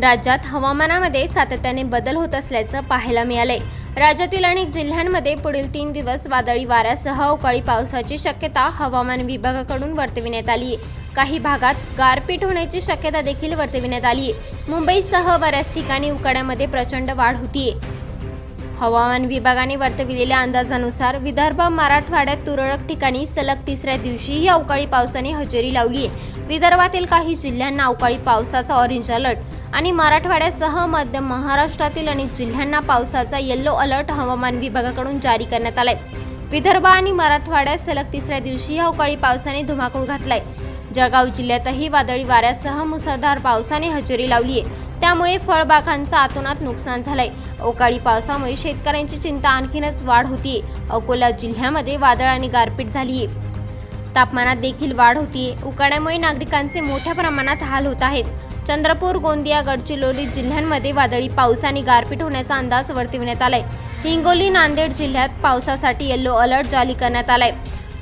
राज्यात हवामानामध्ये सातत्याने बदल होत असल्याचं पाहायला मिळाले राज्यातील अनेक जिल्ह्यांमध्ये पुढील तीन दिवस वादळी वाऱ्यासह अवकाळी पावसाची शक्यता हवामान विभागाकडून वर्तविण्यात आली आहे काही भागात गारपीट होण्याची शक्यता देखील वर्तविण्यात आली आहे मुंबईसह बऱ्याच ठिकाणी उकाड्यामध्ये प्रचंड वाढ होती हवामान विभागाने वर्तविलेल्या अंदाजानुसार विदर्भ मराठवाड्यात तुरळक ठिकाणी सलग तिसऱ्या दिवशीही अवकाळी पावसाने हजेरी लावली आहे विदर्भातील काही जिल्ह्यांना अवकाळी पावसाचा ऑरेंज अलर्ट आणि मराठवाड्यासह मध्य महाराष्ट्रातील अनेक जिल्ह्यांना पावसाचा येल्लो अलर्ट हवामान विभागाकडून जारी करण्यात आलाय. विदर्भ आणि मराठवाड्यात सलग तिसऱ्या दिवशी अवकाळी पावसाने धुमाकूळ घातलाय. जळगाव जिल्ह्यातही वादळी वाऱ्यासह मुसळधार पावसाने हजेरी लावली आहे. त्यामुळे फळबागांचं आतोनात नुकसान झालंय. अवकाळी पावसामुळे शेतकऱ्यांची चिंता आणखीनच वाढ होतीये. अकोला जिल्ह्यामध्ये वादळ आणि गारपीट झालीये. तापमानात देखील वाढ होतीये. उकाड्यामुळे नागरिकांचे मोठ्या प्रमाणात हाल होत आहेत. चंद्रपूर गोंदिया गडचिरोली जिल्ह्यांमध्ये वादळी पाऊस आणि गारपीट होण्याचा अंदाज वर्तविण्यात आलाय. हिंगोली नांदेड जिल्ह्यात पावसासाठी येल्लो अलर्ट जारी करण्यात आलाय.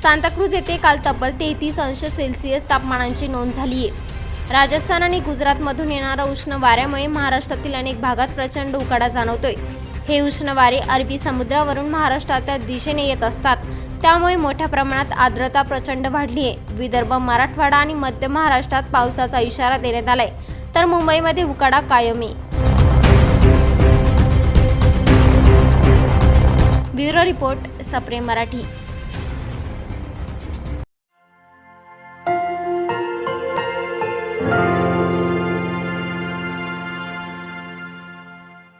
सांताक्रूज येथे काल तब्बल तेहतीस अंश सेल्सिअस तापमानांची नोंद झाली आहे राजस्थान आणि गुजरातमधून येणाऱ्या उष्ण वाऱ्यामुळे महाराष्ट्रातील अनेक भागात प्रचंड उकाडा जाणवतोय. हे उष्ण वारे अरबी समुद्रावरून महाराष्ट्राच्या दिशेने येत असतात. त्यामुळे मोठ्या प्रमाणात आर्द्रता प्रचंड वाढली आहे विदर्भ मराठवाडा आणि मध्य महाराष्ट्रात पावसाचा इशारा देण्यात आलाय. तर मुंबईमध्ये उकाडा कायमी ब्युरो रिपोर्ट सप्रेम मराठी.